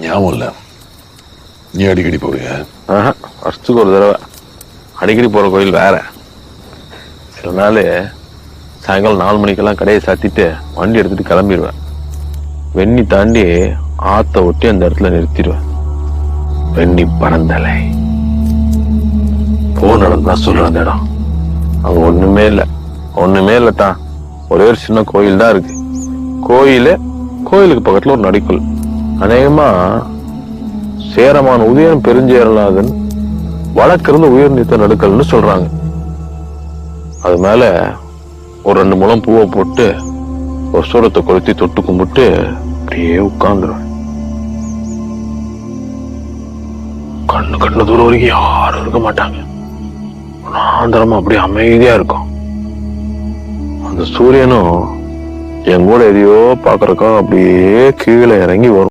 ஞாபகம் இல்லை. நீ அடிக்கடி போவீங்க ஆஹா வருஷத்துக்கு ஒரு தடவை. அடிக்கடி போகிற கோயில் வேற. சில நாள் சாயங்காலம் நாலு மணிக்கெல்லாம் கடையை சாத்திட்டு வண்டி எடுத்துட்டு கிளம்பிடுவேன். வெண்ணி தாண்டி ஆத்த ஒட்டி அந்த இடத்துல நிறுத்திடுவேன். வெண்ணி பறந்தலை. போன நடந்தா சொல்ற அந்த இடம். அங்க ஒண்ணுமே இல்லை. ஒண்ணுமே இல்லைத்தான் ஒரே ஒரு சின்ன கோயில் தான் இருக்கு. கோயிலு கோயிலுக்கு பக்கத்துல ஒரு நடிக்குள் அநேகமா சேரமான உதயன் பெருஞ்சேரலாதன் வழக்கிருந்து உயிர் நீத்த நடுக்கல்னு சொல்றாங்க. அது மேல ஒரு ரெண்டு முளம் பூவை போட்டு ஒரு சூரத்தை கொளுத்தி தொட்டு கும்பிட்டு அப்படியே உட்கார்ந்துருவேன். கண்ணு கண்ணு தூரம் வரைக்கும் யாரும் இருக்க மாட்டாங்க. ஆந்திரமா அப்படியே அமைதியா இருக்கும். அந்த சூரியனும் என் கூட எதையோ பாக்குறக்கா அப்படியே கீழே இறங்கி வரும்.